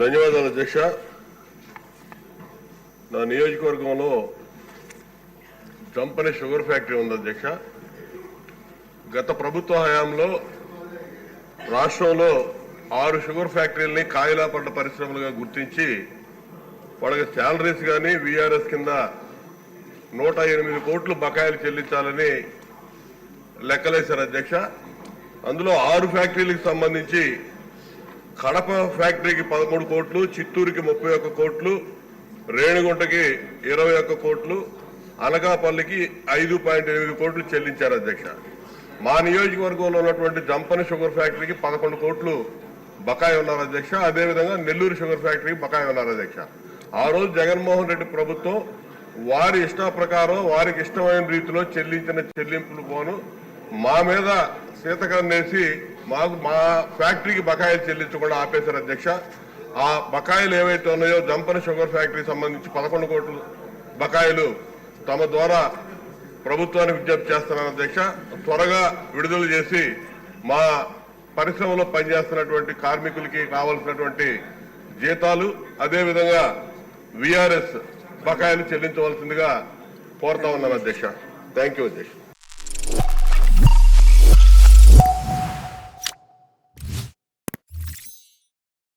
ధన్యవాదాలు అధ్యక్ష. నా నియోజకవర్గంలో జంపని షుగర్ ఫ్యాక్టరీ ఉంది అధ్యక్ష. గత ప్రభుత్వ హయాంలో రాష్ట్రంలో ఆరు షుగర్ ఫ్యాక్టరీలని కాయలా పంట పరిశ్రమలుగా గుర్తించి వాళ్ళకి శాలరీస్ కానీ విఆర్ఎస్ కింద నూట ఎనిమిది కోట్లు బకాయిలు చెల్లించాలని లెక్కలేశారు అధ్యక్ష. అందులో ఆరు ఫ్యాక్టరీలకు సంబంధించి కడప ఫ్యాక్టరీకి పదమూడు కోట్లు చిత్తూరుకి ముప్పై ఒక్క కోట్లు రేణిగుంటకి ఇరవై ఒక్క కోట్లు అనకాపల్లికి ఐదు పాయింట్ ఎనిమిది కోట్లు చెల్లించారు అధ్యక్ష. మా నియోజకవర్గంలో ఉన్నటువంటి జంపని షుగర్ ఫ్యాక్టరీకి పదకొండు కోట్లు బకాయి ఉన్నారు అధ్యక్ష. అదేవిధంగా నెల్లూరు షుగర్ ఫ్యాక్టరీకి బకాయి ఉన్నారు అధ్యక్ష. ఆ రోజు జగన్మోహన్ రెడ్డి ప్రభుత్వం వారి ఇష్ట ప్రకారం వారికి ఇష్టమైన రీతిలో చెల్లించిన చెల్లింపులు పోను. మా మీద సీతకన్నేసి మాకు మా ఫ్యాక్టరీకి బకాయిలు చెల్లించకుండా ఆపేశారు అధ్యక్ష. ఆ బకాయిలు ఏవైతే ఉన్నాయో జంపన షుగర్ ఫ్యాక్టరీకి సంబంధించి పదకొండు కోట్లు బకాయిలు తమ ద్వారా ప్రభుత్వానికి విజ్ఞప్తి చేస్తున్నాను అధ్యక్ష. త్వరగా విడుదల చేసి మా పరిశ్రమలో పనిచేస్తున్నటువంటి కార్మికులకి కావలసినటువంటి జీతాలు అదేవిధంగా విఆర్ఎస్ బకాయిలు చెల్లించవలసిందిగా కోరుతా ఉన్నాను అధ్యక్ష. థ్యాంక్ యూ అధ్యక్ష.